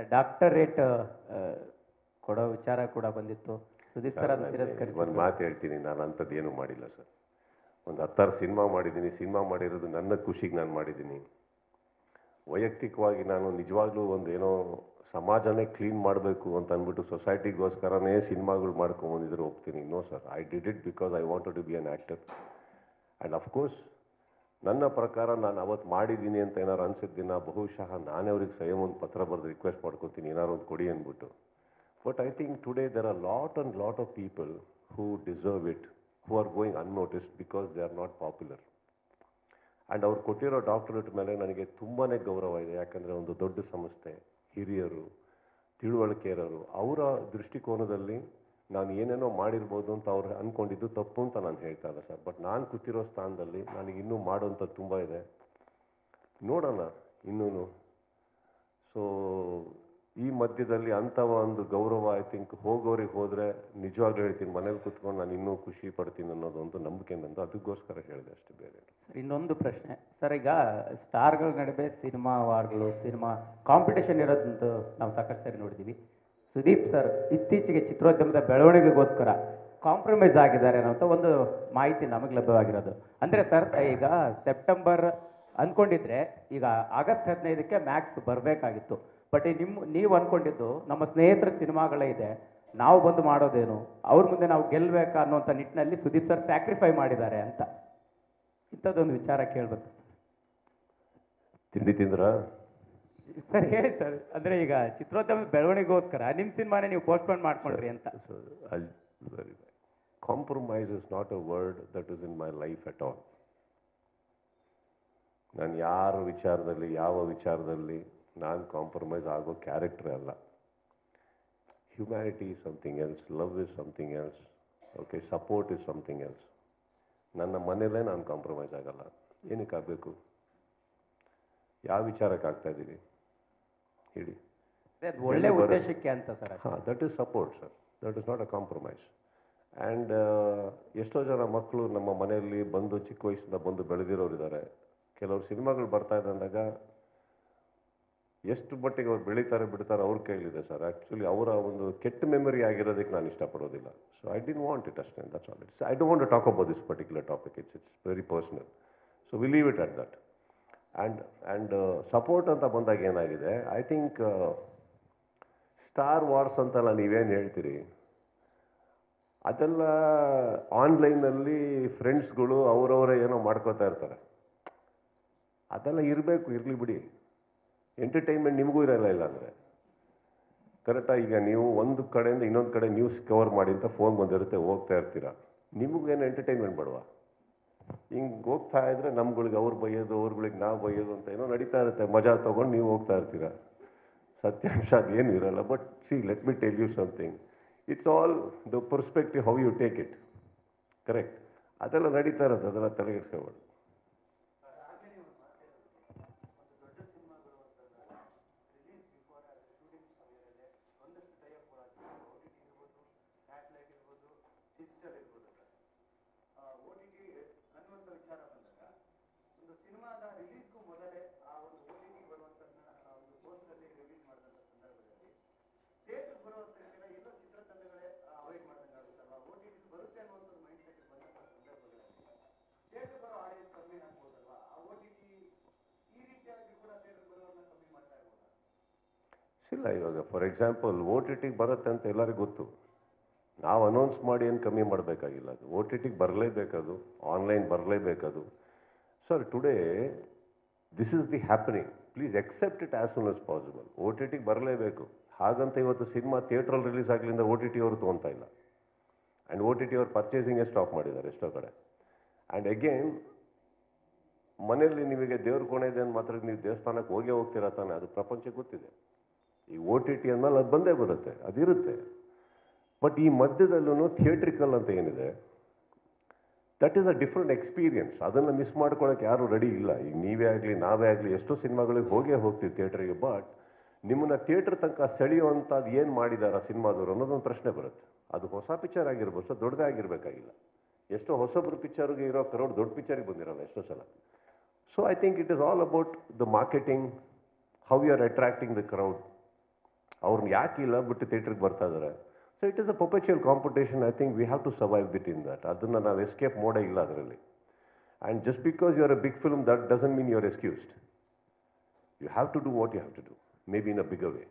ಅದೇ ಡಾಕ್ಟರೇಟ್ ಕೊಡೋ ವಿಚಾರ ಕೂಡ ಬಂದಿತ್ತು. ಸುದೀಪ್ ಸರ್ ಅದನ್ನ ಒಂದು ಮಾತು ಹೇಳ್ತೀನಿ ನಾನು ಅಂಥದ್ದು ಏನೂ ಮಾಡಿಲ್ಲ ಸರ್. ಒಂದು ಹತ್ತಾರು ಸಿನಿಮಾ ಮಾಡಿದ್ದೀನಿ ಸಿನಿಮಾ ಮಾಡಿರೋದು ನನ್ನ ಖುಷಿಗೆ ನಾನು ಮಾಡಿದ್ದೀನಿ. ವೈಯಕ್ತಿಕವಾಗಿ ನಾನು ನಿಜವಾಗ್ಲೂ ಒಂದು ಏನೋ ಸಮಾಜನೇ ಕ್ಲೀನ್ ಮಾಡಬೇಕು ಅಂತ ಅಂದ್ಬಿಟ್ಟು ಸೊಸೈಟಿಗೋಸ್ಕರನೇ ಸಿನಿಮಾಗಳು ಮಾಡ್ಕೊಂಬಂದಿದ್ರು ಹೋಗ್ತೀನಿ. No sir I did it because I wanted to be an actor and of course ನನ್ನ ಪ್ರಕಾರ ನಾನು ಅವತ್ತು ಮಾಡಿದ್ದೀನಿ ಅಂತ ಏನಾರು ಅನಿಸಿದ್ದಿನ ಬಹುಶಃ ನಾನೇ ಅವ್ರಿಗೆ ಸ್ವಯಂ ಒಂದು ಪತ್ರ ಬರೆದು ರಿಕ್ವೆಸ್ಟ್ ಮಾಡ್ಕೊತೀನಿ, ಏನಾರು ಒಂದು ಕೊಡಿ ಅಂದ್ಬಿಟ್ಟು. But I think today there are lot and lot of people who deserve it who are going unnoticed because they are not popular and ಅವ್ರು ಕೊಟ್ಟಿರೋ ಡಾಕ್ಟರೇಟ್ ಮೇಲೆ ನನಗೆ ತುಂಬಾ ಗೌರವ ಇದೆ, ಯಾಕಂದರೆ ಒಂದು ದೊಡ್ಡ ಸಂಸ್ಥೆ, ಹಿರಿಯರು ತಿಳುವಳಿಕೆ ಇರೋರು ಅವರ ದೃಷ್ಟಿಕೋನದಲ್ಲಿ ನಾನು ಏನೇನೋ ಮಾಡಿರ್ಬೋದು ಅಂತ ಅವ್ರು ಅಂದ್ಕೊಂಡಿದ್ದು ತಪ್ಪು ಅಂತ ನಾನು ಹೇಳ್ತಾ ಇಲ್ಲ ಸರ್. ಬಟ್ ನಾನು ಕೂತಿರೋ ಸ್ಥಾನದಲ್ಲಿ ನನಗೆ ಇನ್ನೂ ಮಾಡೋಂಥದ್ದು ತುಂಬ ಇದೆ. ನೋಡೋಣ ಇನ್ನೂ ಸೊ ಈ ಮಧ್ಯದಲ್ಲಿ ಅಂಥ ಒಂದು ಗೌರವ ಐ ಥಿಂಕ್ ಹೋಗೋರಿಗೆ ಹೋದರೆ ನಿಜವಾಗ್ಲೂ ಹೇಳ್ತೀನಿ, ಮನೇಲಿ ಕೂತ್ಕೊಂಡು ನಾನು ಇನ್ನೂ ಖುಷಿ ಪಡ್ತೀನಿ ಅನ್ನೋದೊಂದು ನಂಬಿಕೆ ನಂದು. ಅದಕ್ಕೋಸ್ಕರ ಹೇಳಿದೆ ಅಷ್ಟೇ ಬೇರೆ ಇನ್ನೊಂದು ಪ್ರಶ್ನೆ. ಸರ್, ಈಗ ಸ್ಟಾರ್ಗಳ ನಡುವೆ ಸಿನಿಮಾ ವಾರ್ಗಳು ಸಿನಿಮಾ ಕಾಂಪಿಟೇಷನ್ ಇರೋದಂತೂ ನಾವು ಸಾಕಷ್ಟು ಸರಿ ನೋಡಿದ್ದೀವಿ. ಸುದೀಪ್ ಸರ್ ಇತ್ತೀಚೆಗೆ ಚಿತ್ರೋದ್ಯಮದ ಬೆಳವಣಿಗೆಗೋಸ್ಕರ ಕಾಂಪ್ರಮೈಸ್ ಆಗಿದ್ದಾರೆ ಅನ್ನೋಂಥ ಒಂದು ಮಾಹಿತಿ ನಮಗೆ ಲಭ್ಯವಾಗಿರೋದು. ಅಂದರೆ ಸರ್, ಈಗ ಸೆಪ್ಟೆಂಬರ್ ಅಂದ್ಕೊಂಡಿದ್ರೆ ಈಗ ಆಗಸ್ಟ್ ಹದಿನೈದಕ್ಕೆ ಮ್ಯಾಕ್ಸ್ ಬರಬೇಕಾಗಿತ್ತು. ಬಟ್ ನಿಮ್ಮ ನೀವು ಅಂದ್ಕೊಂಡಿದ್ದು ನಮ್ಮ ಸ್ನೇಹಿತರ ಸಿನಿಮಾಗಳೇ ಇದೆ. ನಾವು ಬಂದು ಮಾಡೋದೇನು? ಅವ್ರ ಮುಂದೆ ನಾವು ಗೆಲ್ಲಬೇಕಾ ಅನ್ನೋಂಥ ನಿಟ್ಟಿನಲ್ಲಿ ಸುದೀಪ್ ಸರ್ ಸ್ಯಾಕ್ರಿಫೈ ಮಾಡಿದ್ದಾರೆ ಅಂತ. ಇಂಥದ್ದೊಂದು ವಿಚಾರ ಕೇಳಬೇಕು. ತಿಂಡಿ ತಿಂದ್ರಾ? ಸರ್, ಹೇಳಿ ಸರ್. ಅಂದ್ರೆ ಈಗ ಚಿತ್ರೋದ್ಯಮ ಬೆಳವಣಿಗೆಗೋಸ್ಕರ ನಿಮ್ಮ ಸಿನಿಮಾನೇ ನೀವು ಪೋಸ್ಟ್ಪೋನ್ ಮಾಡ್ಕೊಂಡ್ರಿ ಅಂತ. Compromise is not a word that is in my life at all. ನಾನು ಯಾರ ವಿಚಾರದಲ್ಲಿ, ಯಾವ ವಿಚಾರದಲ್ಲಿ ನಾನು ಕಾಂಪ್ರಮೈಸ್ ಆಗೋ ಕ್ಯಾರೆಕ್ಟರ್ ಅಲ್ಲ. Humanity is something else love is something else okay support is something else ನನ್ನ ಮನೆಯಲ್ಲೇ ನಾನು ಕಾಂಪ್ರಮೈಸ್ ಆಗಲ್ಲ. ಏನಕ್ಕೆ ಆಗಬೇಕು ಯಾವ ವಿಚಾರಕ್ಕೆ ಆಗ್ತಾ ಇದ್ದೀವಿ ಹೇಳಿ. ಒಳ್ಳೆ ಉದ್ದೇಶಕ್ಕೆ ಅಂತ ಸರ್ ಹಾಂ that is support sir that is not a compromise and ಎಷ್ಟೋ ಜನ ಮಕ್ಕಳು ನಮ್ಮ ಮನೆಯಲ್ಲಿ ಬಂದು ಚಿಕ್ಕ ವಯಸ್ಸಿಂದ ಬಂದು ಬೆಳೆದಿರೋರು ಇದ್ದಾರೆ. ಕೆಲವರು ಸಿನಿಮಾಗಳು ಬರ್ತಾ ಇದೆ ಅಂದಾಗ ಎಷ್ಟು ಮಟ್ಟಿಗೆ ಅವ್ರು ಬೆಳೀತಾರೆ ಬಿಡ್ತಾರೆ ಅವ್ರ ಕೈಲಿದೆ ಸರ್ ಆ್ಯಕ್ಚುಲಿ ಅವರ ಒಂದು ಕೆಟ್ಟ ಮೆಮೊರಿ ಆಗಿರೋದಕ್ಕೆ ನಾನು ಇಷ್ಟಪಡೋದಿಲ್ಲ. So I didn't want it ಅಷ್ಟೇ. That's all it's I don't want talk about this particular topic it's it's very personal so we leave it at that and and support ಅಂತ ಬಂದಾಗ ಏನಾಗಿದೆ? ಐ ಥಿಂಕ್ ಸ್ಟಾರ್ ವಾರ್ಸ್ ಅಂತೆಲ್ಲ ನೀವೇನು ಹೇಳ್ತೀರಿ? ಅದೆಲ್ಲ ಆನ್ಲೈನಲ್ಲಿ ಫ್ರೆಂಡ್ಸ್ಗಳು ಅವರವರೇ ಏನೋ ಮಾಡ್ಕೋತಾ ಇರ್ತಾರೆ. ಅದೆಲ್ಲ ಇರಬೇಕು, ಇರಲಿ ಬಿಡಿ. ಎಂಟರ್ಟೈನ್ಮೆಂಟ್ ನಿಮಗೂ ಇರಲ್ಲ ಇಲ್ಲ ಅಂದರೆ ಕರೆಕ್ಟಾಗಿ ಈಗ ನೀವು ಒಂದು ಕಡೆಯಿಂದ ಇನ್ನೊಂದು ಕಡೆ ನ್ಯೂಸ್ ಕವರ್ ಮಾಡಿ ಅಂತ ಫೋನ್ ಬಂದಿರುತ್ತೆ, ಹೋಗ್ತಾ ಇರ್ತೀರ. ನಿಮಗೇನು ಎಂಟರ್ಟೈನ್ಮೆಂಟ್ ಮಾಡುವ ಹಿಂಗೆ ಹೋಗ್ತಾ ಇದ್ರೆ ನಮ್ಗಳಿಗೆ ಅವ್ರು ಬೈಯೋದು, ಅವ್ರುಗಳಿಗೆ ನಾವು ಬೈಯೋದು ಅಂತ ಏನೋ ನಡೀತಾ ಇರುತ್ತೆ. ಮಜಾ ತೊಗೊಂಡು ನೀವು ಹೋಗ್ತಾ ಇರ್ತೀರ. ಸತ್ಯಾಂಶ ಅದೇನು ಇರಲ್ಲ but see let me tell you something it's all the perspective how you take it correct ಅದೆಲ್ಲ ನಡೀತಾ ಇರುತ್ತೆ ಅದೆಲ್ಲ ತಲೆಗೆಡ್ಸ್ಕೊಬೇಡಿ ಇಲ್ಲ ಇವಾಗ. ಫಾರ್ ಎಕ್ಸಾಂಪಲ್ ಓ ಟಿ ಟಿಗೆ ಬರುತ್ತೆ ಅಂತ ಎಲ್ಲರಿಗೂ ಗೊತ್ತು. ನಾವು ಅನೌನ್ಸ್ ಮಾಡಿ ಏನು ಕಮ್ಮಿ ಮಾಡಬೇಕಾಗಿಲ್ಲ ಅದು. ಓ ಟಿ ಟಿಗೆ ಬರಲೇಬೇಕದು. Online ಬರಲೇಬೇಕದು. Sir today this is the happening please accept it as soon as possible O T ಟಿಗೆ ಬರಲೇಬೇಕು. ಹಾಗಂತ ಇವತ್ತು ಸಿನಿಮಾ ಥಿಯೇಟ್ರಲ್ಲಿ ರಿಲೀಸ್ ಆಗಲಿಂದ ಓ ಟಿ ಟಿ ಅವರು ತೊಗೊತಾ ಇಲ್ಲ. ಆ್ಯಂಡ್ ಓ ಟಿ ಟಿ ಅವ್ರು ಪರ್ಚೇಸಿಂಗೇ ಸ್ಟಾಪ್ ಮಾಡಿದ್ದಾರೆ ಎಷ್ಟೋ ಕಡೆ. ಆ್ಯಂಡ್ ಅಗೇನ್ ಮನೆಯಲ್ಲಿ ನಿಮಗೆ ದೇವ್ರ ಕೋಣೆ ಇದೆ ಅಂತ ಮಾತ್ರ ನೀವು ದೇವಸ್ಥಾನಕ್ಕೆ ಹೋಗೇ ಹೋಗ್ತೀರಾ ತಾನೆ? ಅದು ಪ್ರಪಂಚಕ್ಕೆ ಗೊತ್ತಿದೆ. ಈ ಓ ಟಿ ಟಿ ಅಂದಮೇಲೆ ಅದು ಬಂದೇ ಬರುತ್ತೆ, ಅದಿರುತ್ತೆ. ಬಟ್ ಈ ಮಧ್ಯದಲ್ಲೂ ಥಿಯೇಟ್ರಿಕಲ್ ಅಂತ ಏನಿದೆ that is a different experience ಅದನ್ನು ಮಿಸ್ ಮಾಡ್ಕೊಳ್ಳೋಕೆ ಯಾರೂ ರೆಡಿ ಇಲ್ಲ. ಈಗ ನೀವೇ ಆಗಲಿ, ನಾವೇ ಆಗಲಿ, ಎಷ್ಟೋ ಸಿನಿಮಾಗಳಿಗೆ ಹೋಗೇ ಹೋಗ್ತೀವಿ ಥಿಯೇಟ್ರಿಗೆ ಬಟ್ ನಿಮ್ಮನ್ನು ಥಿಯೇಟ್ರ್ ತನಕ ಸೆಳೆಯುವಂಥದ್ದು ಏನು ಮಾಡಿದಾರ ಸಿನಿಮಾದವರು ಅನ್ನೋದೊಂದು ಪ್ರಶ್ನೆ ಬರುತ್ತೆ. ಅದು ಹೊಸ ಪಿಕ್ಚರ್ ಆಗಿರ್ಬೋದು ದೊಡ್ಡದೇ ಆಗಿರಬೇಕಾಗಿಲ್ಲ. ಎಷ್ಟೋ ಹೊಸಬ್ರು ಪಿಕ್ಚರ್ಗೆ ಇರೋ ಕರೋಡ್ ದೊಡ್ಡ ಪಿಕ್ಚರಿಗೆ ಬಂದಿರಲ್ಲ ಎಷ್ಟೋ ಸಲ. So I think it is all about the marketing how you are attracting the crowd ಅವ್ರನ್ನ ಯಾಕೆ ಇಲ್ಲ ಬಿಟ್ಟು ಥಿಯೇಟ್ರಿಗೆ ಬರ್ತಾ ಇದ್ದಾರೆ so it is a ಪೊಪೆಚುಯಲ್ competition I think we have to survive bit in that ಅದನ್ನು ನಾವು ಎಸ್ಕೇಪ್ ಮಾಡೇ ಇಲ್ಲ ಅದರಲ್ಲಿ. And just because you are a big film that doesn't mean you are excused you have to do what you have to do maybe in a big way